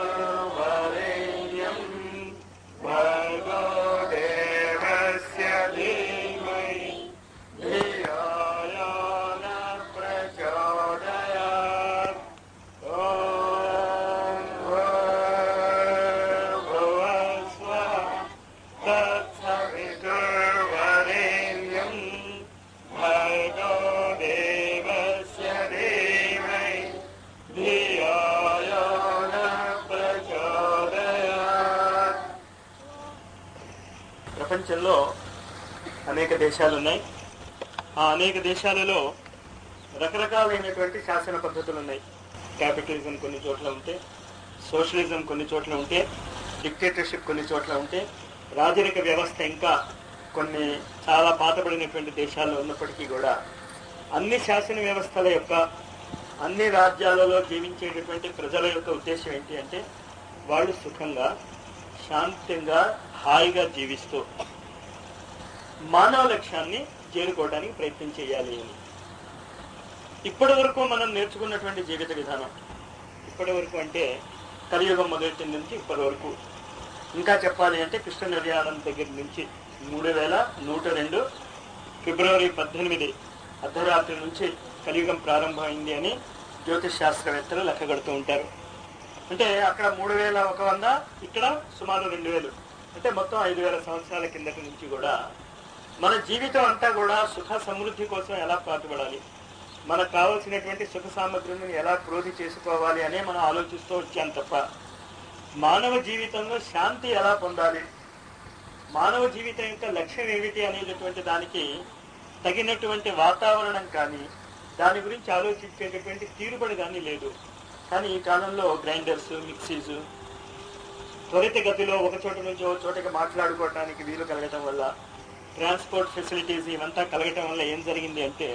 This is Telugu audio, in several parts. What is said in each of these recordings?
Amen. ప్రపంచంలో అనేక దేశాలు ఉన్నాయి. ఆ అనేక దేశాలలో రకరకాలైనటువంటి శాసన పద్ధతులు ఉన్నాయి. క్యాపిటలిజం కొన్ని చోట్ల ఉంటే సోషలిజం కొన్ని చోట్ల ఉంటే డిక్టేటర్షిప్ కొన్ని చోట్ల ఉంటే రాజరిక వ్యవస్థ ఇంకా కొన్ని చాలా పాతబడినటువంటి దేశాల్లో ఉన్నప్పటికీ కూడా అన్ని శాసన వ్యవస్థల యొక్క అన్ని రాజ్యాలలో జీవించేటటువంటి ప్రజల యొక్క ఉద్దేశం ఏంటి అంటే వాళ్ళు సుఖంగా శాంతంగా హాయిగా జీవిస్తూ మానవ లక్ష్యాన్ని చేరుకోవడానికి ప్రయత్నం చేయాలి అని. ఇప్పటి వరకు మనం నేర్చుకున్నటువంటి జీవిత విధానం. ఇప్పటి వరకు అంటే కలియుగం మొదటి నుంచి ఇప్పటి వరకు. ఇంకా చెప్పాలి అంటే కృష్ణ నిర్యాణం దగ్గర నుంచి మూడు వేల నూట రెండు ఫిబ్రవరి పద్దెనిమిది అర్ధరాత్రి నుంచి కలియుగం ప్రారంభమైంది అని జ్యోతిష్ శాస్త్రవేత్తలు లెక్కగడుతూ ఉంటారు. అంటే అక్కడ మూడు వేల ఒక వంద ఇక్కడ సుమారు రెండు వేలు. అంటే మొత్తం ఐదు వేల సంవత్సరాల కిందటి నుంచి కూడా మన జీవితం అంతా కూడా సుఖ సమృద్ధి కోసం ఎలా పాటుపడాలి? మనకు కావలసినటువంటి సుఖ సామగ్రిని ఎలా క్రోధి చేసుకోవాలి అనే మనం ఆలోచిస్తూ వచ్చాం తప్ప మానవ జీవితంలో శాంతి ఎలా పొందాలి? మానవ జీవితం యొక్క లక్ష్యం ఏమిటి అనేటటువంటి దానికి తగినటువంటి వాతావరణం కానీ దాని గురించి ఆలోచించేటటువంటి తీరుబడి కానీ లేదు. కానీ ఈ కాలంలో గ్రైండర్స్ మిక్సీస్ త్వరితగతిలో ఒక చోట నుంచి ఒక చోటకి మాట్లాడుకోవడానికి వీలు కలగటం వల్ల ట్రాన్స్పోర్ట్ ఫెసిలిటీస్ ఇవంతా కలగటం వల్ల ఏం జరిగింది అంటే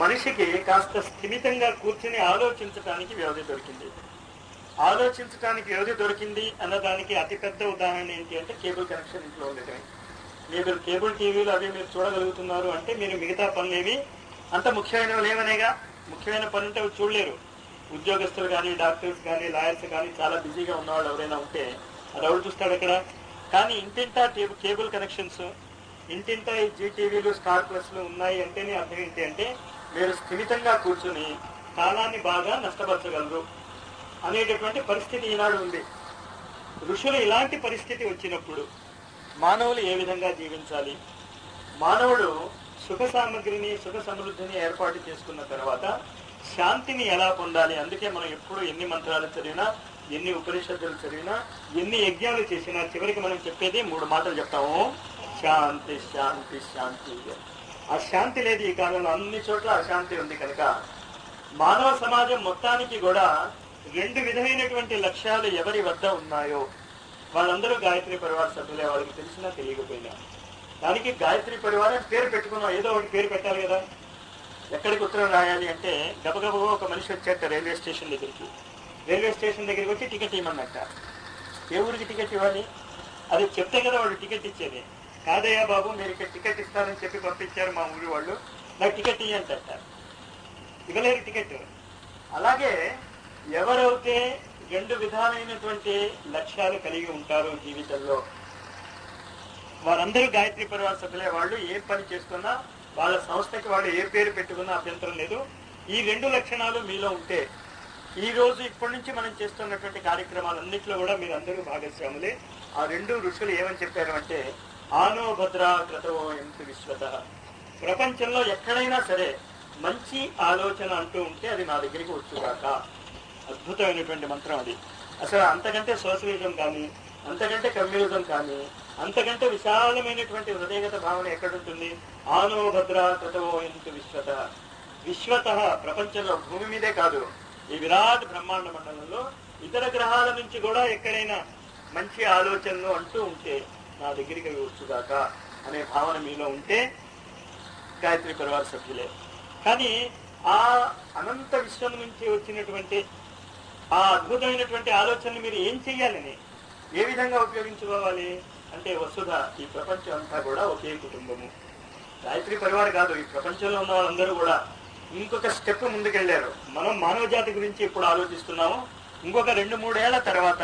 మనిషికి కాస్త స్థిమితంగా కూర్చుని ఆలోచించడానికి వ్యవధి దొరికింది. ఆలోచించడానికి వ్యవధి దొరికింది అన్నదానికి అతిపెద్ద ఉదాహరణ ఏంటి అంటే కేబుల్ కనెక్షన్ ఇంట్లో ఉండటమే. మీరు కేబుల్ టీవీలు అవి మీరు చూడగలుగుతున్నారు అంటే మీరు మిగతా పనులేవి అంత ముఖ్యమైనవి లేవనేగా ముఖ్యమైన పని ఉంటే చూడలేరు. ఉద్యోగస్తులు కానీ డాక్టర్స్ కానీ లాయర్స్ కానీ చాలా బిజీగా ఉన్నవాళ్ళు ఎవరైనా ఉంటే అది ఎవరు చూస్తాడు అక్కడ? కానీ ఇంటింటా కేబుల్ కనెక్షన్స్ ఇంటింటా ఈ జీటీవీలు స్టార్ ప్లస్లు ఉన్నాయి అంటేనే అర్థం ఏంటి అంటే మీరు స్థిమితంగా కూర్చుని కాలాన్ని బాగా నష్టపరచగలరు అనేటటువంటి పరిస్థితి ఈనాడు ఉంది. ఋషులు ఇలాంటి పరిస్థితి వచ్చినప్పుడు మానవులు ఏ విధంగా జీవించాలి? మానవుడు సుఖ సామగ్రిని సుఖ సమృద్ధిని ఏర్పాటు చేసుకున్న తర్వాత శాంతిని ఎలా పొందాలి? అందుకే మనం ఎప్పుడు ఎన్ని మంత్రాలు చదివినా ఎన్ని ఉపనిషత్తులు చదివినా ఎన్ని యజ్ఞాలు చేసినా చివరికి మనం చెప్పేది మూడు మాటలు చెప్తాము. శాంతి శాంతి శాంతి. ఆ శాంతి లేదు ఈ కాలంలో. అన్ని చోట్ల అశాంతి ఉంది కనుక మానవ సమాజం మొత్తానికి కూడా రెండు విధమైనటువంటి లక్ష్యాలు ఎవరి వద్ద ఉన్నాయో వాళ్ళందరూ గాయత్రి పరివార సభ్యులే. వాళ్ళకి తెలిసినా తెలియకపోయినా. దానికి గాయత్రి పరివారం పేరు పెట్టుకున్నాం. ఏదో ఒకటి పేరు పెట్టాలి కదా. ఎక్కడికి ఉత్తరం రాయాలి అంటే గబగబగా ఒక మనిషి వచ్చాక రైల్వే స్టేషన్ దగ్గరికి. రైల్వే స్టేషన్ దగ్గరికి వచ్చి టికెట్ ఇవ్వమన్నట్ట ఏ ఊరికి టికెట్ ఇవ్వాలి? అది చెప్తే కదా వాళ్ళు టికెట్ ఇచ్చేది. కాదయ్యా బాబు మీరు ఇక్కడ టికెట్ ఇస్తారని చెప్పి పంపించారు మా ఊరి వాళ్ళు. నాకు టికెట్ ఇయ్యంట ఇవ్వలేరు టికెట్. అలాగే ఎవరైతే రెండు విధాలైనటువంటి లక్ష్యాలు కలిగి ఉంటారు జీవితంలో వారందరూ గాయత్రి పరివార సభ్యులే వాళ్ళు ఏ పని చేస్తున్నా వాళ్ళ సంస్థకి వాళ్ళు ఏ పేరు పెట్టుకున్నా అభ్యంతరం లేదు. ఈ రెండు లక్షణాలు మీలో ఉంటే ఈ రోజు ఇప్పటి నుంచి మనం చేస్తున్నటువంటి కార్యక్రమాలన్నింటిలో కూడా మీరు అందరూ భాగస్వాములే. ఆ రెండు ఋషులు ఏమని చెప్పారు అంటే ఆనో భద్రా క్రతవో ఎంత విశ్వత. ప్రపంచంలో ఎక్కడైనా సరే మంచి ఆలోచన అంటూ ఉంటే అది నా దగ్గరికి వచ్చుగాక. అద్భుతమైనటువంటి మంత్రం అది. అసలు అంతకంటే సోషలిజం కానీ అంతకంటే కమ్యూనిజం కానీ అంతకంటే విశాలమైనటువంటి హృదయగత భావన ఎక్కడుంటుంది? ఆనో భద్రా తతవో ఎంత విశ్వత. విశ్వత ప్రపంచంలో భూమి మీదే కాదు ఈ విరాట్ బ్రహ్మాండ మండలంలో ఇతర గ్రహాల నుంచి కూడా ఎక్కడైనా మంచి ఆలోచనలు అంటూ ఉంటే నా దగ్గరికి అవి వచ్చుగాక అనే భావన మీలో ఉంటే గాయత్రి పరివార సభ్యులే. కానీ ఆ అనంత విశ్వం నుంచి వచ్చినటువంటి ఆ అద్భుతమైనటువంటి ఆలోచనలు మీరు ఏం చెయ్యాలని ఏ విధంగా ఉపయోగించుకోవాలి? అంటే వసుధ ఈ ప్రపంచం అంతా కూడా ఒకే కుటుంబము. గాయత్రి పరివారం కాదు ఈ ప్రపంచంలో ఉన్న వాళ్ళందరూ కూడా ఇంకొక స్టెప్ ముందుకెళ్ళారు. మనం మానవ జాతి గురించి ఇప్పుడు ఆలోచిస్తున్నాము. ఇంకొక రెండు మూడేళ్ళ తర్వాత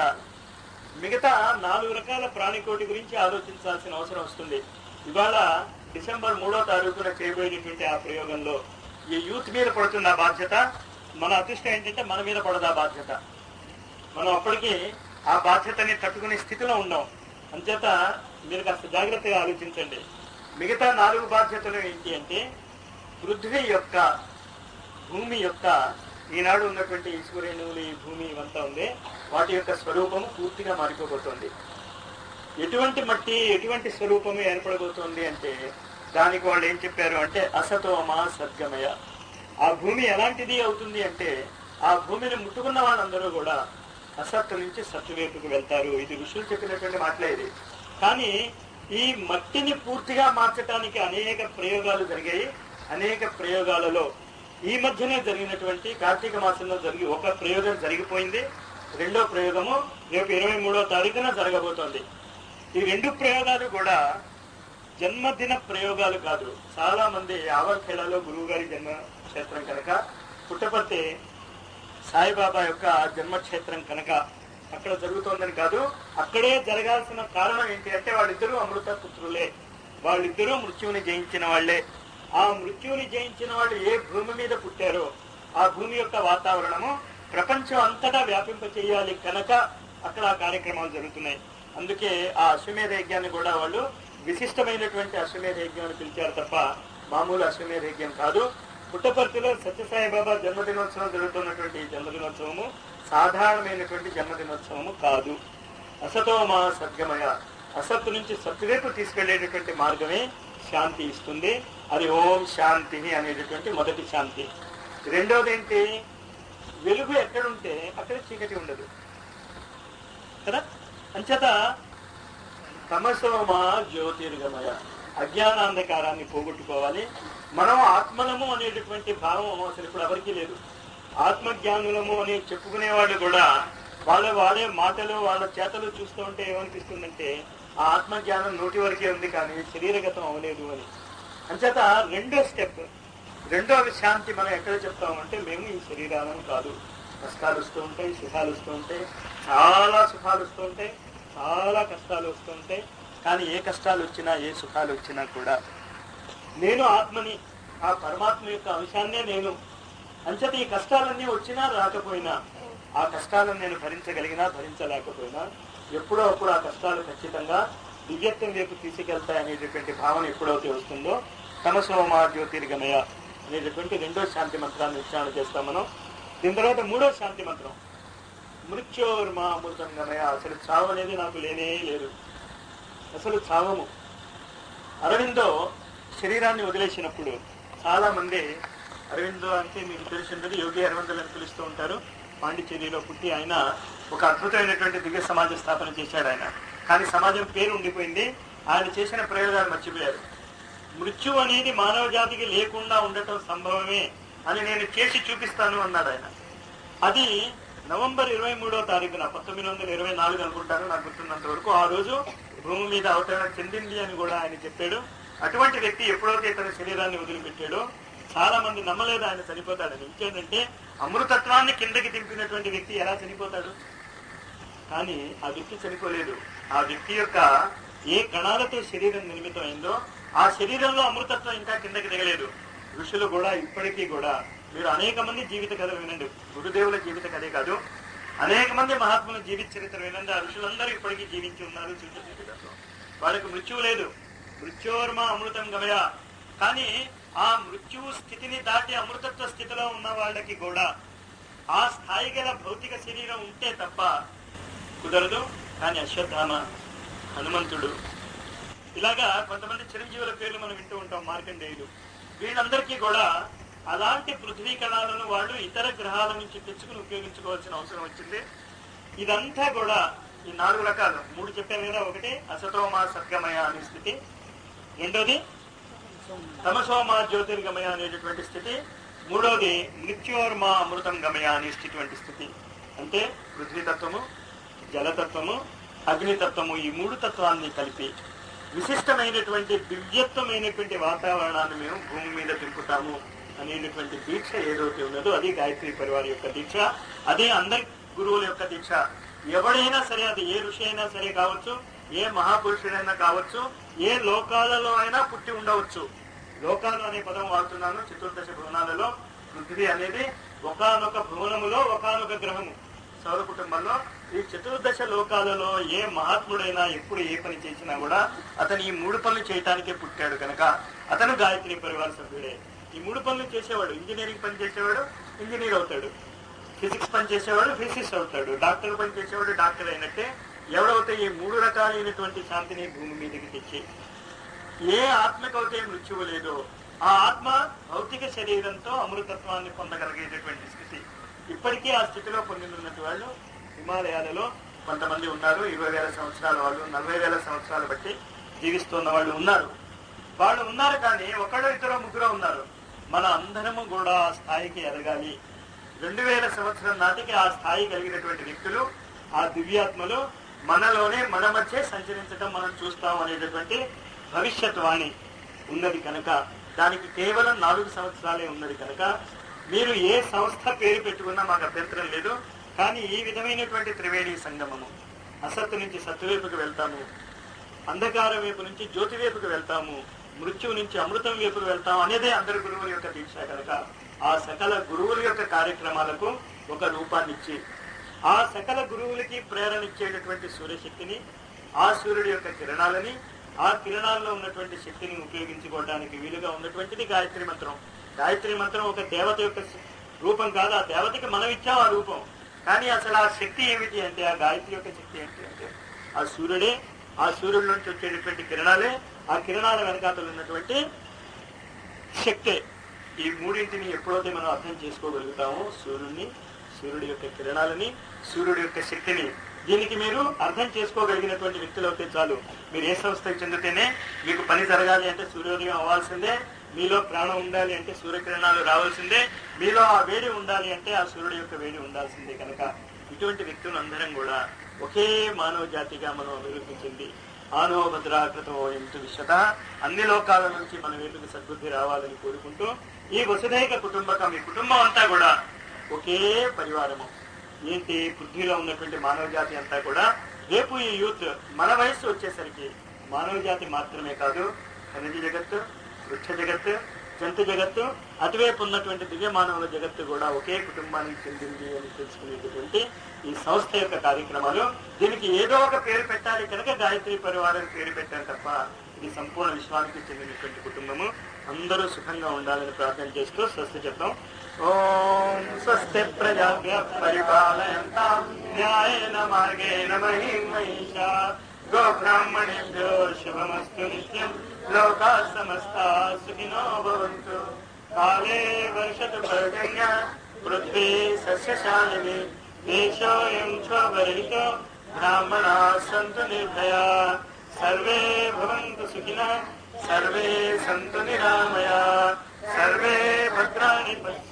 మిగతా నాలుగు రకాల ప్రాణికోటి గురించి ఆలోచించాల్సిన అవసరం వస్తుంది. ఇవాళ డిసెంబర్ మూడో తారీఖున చేయబోయేటటువంటి ఆ ప్రయోగంలో ఈ యూత్ మీద పడుతున్న బాధ్యత మన అదృష్టం ఏంటంటే మన మీద పడదా బాధ్యత. మనం అప్పటికి ఆ బాధ్యతని తట్టుకునే స్థితిలో ఉన్నాం. అంచేత మీరు కాస్త జాగ్రత్తగా ఆలోచించండి. మిగతా నాలుగు బాధ్యతలు ఏంటి అంటే పృథ్వీ యొక్క భూమి యొక్క ఈనాడు ఉన్నటువంటి ఈ సూర్యనువులు ఈ భూమి ఇవంతా ఉంది. వాటి యొక్క స్వరూపము పూర్తిగా మారిపోబోతోంది. ఎటువంటి మట్టి ఎటువంటి స్వరూపము ఏర్పడబోతోంది అంటే దానికి వాళ్ళు ఏం చెప్పారు అంటే అసతోమ సద్గమయ. ఆ భూమి ఎలాంటిది అవుతుంది అంటే ఆ భూమిని ముట్టుకున్న వాళ్ళందరూ కూడా అసత్తు నుంచి సత్తు వెళ్తారు. ఇది ఋషులు చెప్పినటువంటి మాటలే ఇది. కానీ ఈ మట్టిని పూర్తిగా మార్చడానికి అనేక ప్రయోగాలు జరిగాయి. అనేక ప్రయోగాలలో ఈ మధ్యనే జరిగినటువంటి కార్తీక మాసంలో జరిగి ఒక ప్రయోగం జరిగిపోయింది. రెండో ప్రయోగము రేపు ఇరవై మూడో తారీఖున జరగబోతోంది. ఈ రెండు ప్రయోగాలు కూడా జన్మదిన ప్రయోగాలు కాదు. చాలా మంది ఆవర్ఖేళలో గురువు గారి జన్మక్షేత్రం కనుక పుట్టపర్తి సాయిబాబా యొక్క జన్మక్షేత్రం కనుక అక్కడ జరుగుతోందని కాదు. అక్కడే జరగాల్సిన కారణం ఏంటి అంటే వాళ్ళిద్దరూ అమృత పుత్రులే వాళ్ళిద్దరూ మృత్యువుని జయించిన వాళ్ళే. ఆ మృత్యువుని జయించిన వాళ్ళు ఏ భూమి మీద పుట్టారో ఆ భూమి యొక్క వాతావరణము ప్రపంచం అంతటా వ్యాపింప చేయాలి కనుక అక్కడ కార్యక్రమాలు జరుగుతున్నాయి. అందుకే ఆ అశ్వమేధ యజ్ఞాన్ని కూడా వాళ్ళు విశిష్టమైనటువంటి అశ్వమేధ యజ్ఞాన్ని పిలిచారు తప్ప మామూలు అశ్వమేధ యజ్ఞం కాదు. పుట్టపర్తిలో సత్యసాయిబాబా జన్మదినోత్సవం జరుగుతున్నటువంటి జన్మదినోత్సవము సాధారణమైనటువంటి జన్మదినోత్సవము కాదు. అసతోమా సద్గమయ అసత్తు నుంచి సత్తువైపు తీసుకెళ్ళేటటువంటి మార్గమే శాంతి ఇస్తుంది. అది ఓం శాంతి అనేటటువంటి మొదటి శాంతి. రెండోది ఏంటి? వెలుగు ఎక్కడుంటే అక్కడ చీకటి ఉండదు. కదా? అంచేత తమసోమా జ్యోతిర్గమయ. అజ్ఞానాంధకారాన్ని పోగొట్టుకోవాలి. మనం ఆత్మలము అనేటటువంటి భావం అసలు ఇప్పుడు ఎవరికీ లేదు. ఆత్మజ్ఞానులము అని చెప్పుకునేవాళ్ళు కూడా వాళ్ళ వాడే మాటలు వాళ్ళ చేతలు చూస్తూ ఉంటే ఏమనిపిస్తుందంటే ఆ ఆత్మజ్ఞానం నోటి వరకే ఉంది కానీ శరీరగతం అవలేదు అని. అంచేత రెండో స్టెప్ రెండో శాంతి మనం ఎక్కడ చెప్తామంటే మేము ఈ శరీరాలను కాదు. కష్టాలు వస్తూ ఉంటాయి సుఖాలు వస్తూ ఉంటాయి చాలా సుఖాలు వస్తూ ఉంటాయి చాలా కష్టాలు వస్తూ ఉంటాయి. కానీ ఏ కష్టాలు వచ్చినా ఏ సుఖాలు వచ్చినా కూడా నేను ఆత్మని ఆ పరమాత్మ యొక్క అంశాన్నే నేను. అంచేత ఈ కష్టాలన్నీ వచ్చినా రాకపోయినా ఆ కష్టాలను నేను భరించగలిగినా భరించలేకపోయినా ఎప్పుడో అప్పుడు ఆ కష్టాలు ఖచ్చితంగా దివ్యత్వం వైపు తీసుకెళ్తాయి అనేటటువంటి భావన ఎప్పుడైతే వస్తుందో తమసోమా జ్యోతిర్గమయ అనేటటువంటి రెండో శాంతి మంత్రాన్ని ఉచ్చారణ చేస్తాం మనం. దీని తర్వాత మూడో శాంతి మంత్రం. మృత్యోర్మా అమృతం గమయ అసలు చావు అనేది నాకు లేనే లేదు. అసలు చావము. అరవిందో శరీరాన్ని వదిలేసినప్పుడు చాలామంది అరవిందో అంటే మీకు తెలిసినది యోగి అరవిందలు అని పిలుస్తూ ఉంటారు. పాండిచేరిలో పుట్టి ఆయన ఒక అద్భుతమైనటువంటి దివ్య సమాజ స్థాపన చేశాడు ఆయన. కానీ సమాజం పేరు ఉండిపోయింది. ఆయన చేసిన ప్రయోగాలు మర్చిపోయారు. మృత్యు అనేది మానవ జాతికి లేకుండా ఉండటం సంభవమే అని నేను చేసి చూపిస్తాను అన్నాడు ఆయన. అది నవంబర్ ఇరవై మూడో తారీఖున పంతొమ్మిది వందల ఇరవై నాలుగు అనుకుంటాను నాకు గుర్తున్నంత వరకు. ఆ రోజు భూమి మీద అవతరణ చెందింది అని కూడా ఆయన చెప్పాడు. అటువంటి వ్యక్తి ఎప్పుడైతే తన శరీరాన్ని వదిలిపెట్టాడో చాలా మంది నమ్మలేదు ఆయన చనిపోతాడని. ఇంకేంటంటే అమృతత్వాన్ని కిందకి దింపినటువంటి వ్యక్తి ఎలా చనిపోతాడు? కానీ ఆ వ్యక్తి చనిపోలేదు. ఆ వ్యక్తి యొక్క ఏ కణాలతో శరీరం నిర్మితమైందో ఆ శరీరంలో అమృతత్వం ఇంకా కిందకి దిగలేదు. ఋషులు కూడా ఇప్పటికీ కూడా మీరు అనేక మంది జీవిత కథ వినండి. గురుదేవుల జీవిత కథే కాదు అనేక మంది మహాత్ముల జీవిత చరిత్ర వినండి. ఆ ఋషులందరూ ఇప్పటికీ జీవించి ఉన్నారు జీవిత జీవితంలో వాళ్ళకి మృత్యువు లేదు. మృత్యోర్మ అమృతం గమయ. కానీ ఆ మృత్యువు స్థితిని దాటి అమృతత్వ స్థితిలో ఉన్న వాళ్ళకి కూడా ఆ స్థాయి గల భౌతిక శరీరం ఉంటే తప్ప కుదరదు కానీ అశ్వత్థామ హనుమంతుడు. ఇలాగా కొంతమంది చిరంజీవుల పేర్లు మనం వింటూ ఉంటాం మార్కండేయులు. వీళ్ళందరికీ కూడా అలాంటి పృథ్వీ కణాలను వాళ్ళు ఇతర గ్రహాల నుంచి తెచ్చుకుని ఉపయోగించుకోవాల్సిన అవసరం వచ్చింది. ఇదంతా కూడా ఈ నాలుగు రకాలు. మూడు చెప్పాను కదా ఒకటి అసతోమా సద్గమయ అనే స్థితి రెండోది తమసోమా జ్యోతిర్గమయ అనేటటువంటి స్థితి మూడోది మృత్యోర్మా అమృతం గమయ అనేటువంటి స్థితి. అంటే పృథ్వీతత్వము జలతత్వము అగ్నితత్వము ఈ మూడు తత్వాన్ని కలిపి విశిష్టమైనటువంటి దివ్యత్వమైనటువంటి వాతావరణాన్ని మేము భూమి మీద తింపుతాము అనేటటువంటి దీక్ష ఏదైతే ఉన్నదో అది గాయత్రి పరివారి యొక్క దీక్ష. అదే అందరి గురువుల యొక్క దీక్ష. ఎవడైనా సరే అది ఏ ఋషి అయినా సరే కావచ్చు ఏ మహాపురుషుడైనా కావచ్చు ఏ లోకాలలో అయినా పుట్టి ఉండవచ్చు. లోకాలు అనే పదం వాడుతున్నాను చతుర్దశ భువనాలలో. పృథ్వీ అనేది ఒకనొక భువనములో ఒకనొక గ్రహము. సౌర కుటుంబంలో ఈ చతుర్దశ లోకాలలో ఏ మహాత్ముడైనా ఎప్పుడు ఏ పని చేసినా కూడా అతను ఈ మూడు పనులు చేయటానికే పుట్టాడు కనుక అతను గాయత్రి పరివార సభ్యుడే. ఈ మూడు పనులు చేసేవాడు ఇంజనీరింగ్ పని చేసేవాడు ఇంజనీర్ అవుతాడు. ఫిజిక్స్ పని చేసేవాడు ఫిజిక్స్ అవుతాడు. డాక్టర్ పని చేసేవాడు డాక్టర్ అయినట్టే ఎవడవుతే ఈ మూడు రకాలైనటువంటి శాంతిని భూమి మీదకి తెచ్చి ఏ ఆత్మకైతే మృత్యువు లేదో ఆ ఆత్మ భౌతిక శరీరంతో అమృతత్వాన్ని పొందగలిగేటటువంటి స్థితి. ఇప్పటికీ ఆ స్థితిలో పొందినటువంటి వాళ్ళు హిమాలయాలలో కొంతమంది ఉన్నారు. ఇరవై వేల సంవత్సరాల వాళ్ళు నలభై వేల సంవత్సరాలు బట్టి జీవిస్తున్న వాళ్ళు ఉన్నారు. వాళ్ళు ఉన్నారు కానీ ఒకడో ఇద్దరు ముగ్గురు ఉన్నారు. మన అందరము కూడా ఆ స్థాయికి ఎదగాలి. రెండు వేల సంవత్సరం నాటికి ఆ స్థాయి కలిగినటువంటి వ్యక్తులు ఆ దివ్యాత్మలు మనలోనే మన మధ్య సంచరించడం మనం చూస్తాం అనేటటువంటి భవిష్యత్ వాణి ఉన్నది కనుక. దానికి కేవలం నాలుగు సంవత్సరాలే ఉన్నది కనుక మీరు ఏ సంస్థ పేరు పెట్టుకున్నా మాకు అభ్యంతరం లేదు. కానీ ఈ విధమైనటువంటి త్రివేణి సంగమము అసత్తు నుంచి సత్తువైపుకి వెళ్తాము అంధకారం వైపు నుంచి జ్యోతి వైపుకి వెళ్తాము మృత్యువు నుంచి అమృతం వైపుకి వెళ్తాము అనేదే అందరి గురువుల యొక్క దీక్ష కనుక. ఆ సకల గురువుల యొక్క కార్యక్రమాలకు ఒక రూపాన్నిచ్చి ఆ సకల గురువులకి ప్రేరణ ఇచ్చేటటువంటి సూర్యశక్తిని ఆ సూర్యుడి యొక్క కిరణాలని ఆ కిరణాల్లో ఉన్నటువంటి శక్తిని ఉపయోగించుకోవడానికి వీలుగా ఉన్నటువంటిది గాయత్రి మంత్రం. గాయత్రి మంత్రం ఒక దేవత యొక్క రూపం కాదు. ఆ దేవతకి మనం ఇచ్చాం ఆ రూపం. కానీ అసలు ఆ శక్తి ఏమిటి అంటే ఆ గాయత్రి యొక్క శక్తి ఏంటి అంటే ఆ సూర్యుడే ఆ సూర్యుడి నుంచి వచ్చేటటువంటి కిరణాలే ఆ కిరణాల వెనకాతలు ఉన్నటువంటి శక్తే. ఈ మూడింటిని ఎప్పుడైతే మనం అర్థం చేసుకోగలుగుతామో సూర్యుడిని సూర్యుడి యొక్క కిరణాలని సూర్యుడి యొక్క శక్తిని. దీనికి మీరు అర్థం చేసుకోగలిగినటువంటి వ్యక్తులు అయితే చాలు. మీరు ఏ సంస్థకి చెందితేనే మీకు పని జరగాలి అంటే సూర్యోదయం అవ్వాల్సిందే. మీలో ప్రాణం ఉండాలి అంటే సూర్యకిరణాలు రావాల్సిందే. మీలో ఆ వేడి ఉండాలి అంటే ఆ సూర్యుడి యొక్క వేడి ఉండాల్సిందే కనుక. ఇటువంటి వ్యక్తులు అందరం కూడా ఒకే మానవ జాతిగా మనం నిరూపించింది చెంది ఆనో ఎంతు విశ్వత అన్ని లోకాల నుంచి మన వేటుకు సద్బుద్ధి రావాలని కోరుకుంటూ ఈ వసుధైక కుటుంబకం ఈ కుటుంబం అంతా కూడా ఒకే పరివారము. ఏంటి? పృథ్వీలో ఉన్నటువంటి మానవ జాతి అంతా కూడా రేపు ఈ యూత్ మన వయస్సు వచ్చేసరికి మానవ జాతి మాత్రమే కాదు ఖనిజ జగత్తు వృక్ష జగత్తు జంతు జగత్తు అటువైపు ఉన్నటువంటి దివ్య మానవుల జగత్తు కూడా ఒకే కుటుంబానికి చెందింది అని తెలుసుకునేటటువంటి ఈ సంస్థ యొక్క కార్యక్రమాలు. దీనికి ఏదో ఒక పేరు పెట్టాలి కనుక గాయత్రి పరివారం పేరు పెట్టారు తప్ప ఇది సంపూర్ణ విశ్వానికి చెందినటువంటి కుటుంబము. అందరూ సుఖంగా ఉండాలని ప్రార్థన చేస్తూ స్వస్తి చెప్తాం. ॐ स्वस्ति प्रजाभ्यः परिपालयन्ताम् न्यायेन मार्गेण महीं महिषा। गोब्राह्मणेभ्यो शुभमस्तु नित्यम् लोकाः समस्ताः सुखिनो भवन्तु। काले वर्षतु पर्जन्य पृथ्वी सस्यशालिनी देशोऽयम् स्ववर्हितो ब्राह्मणाः सन्तु निर्भया। सर्वे भवन्तु सुखिनः, सर्वे सन्तु निरामया। सर्वे भद्राणि पश्य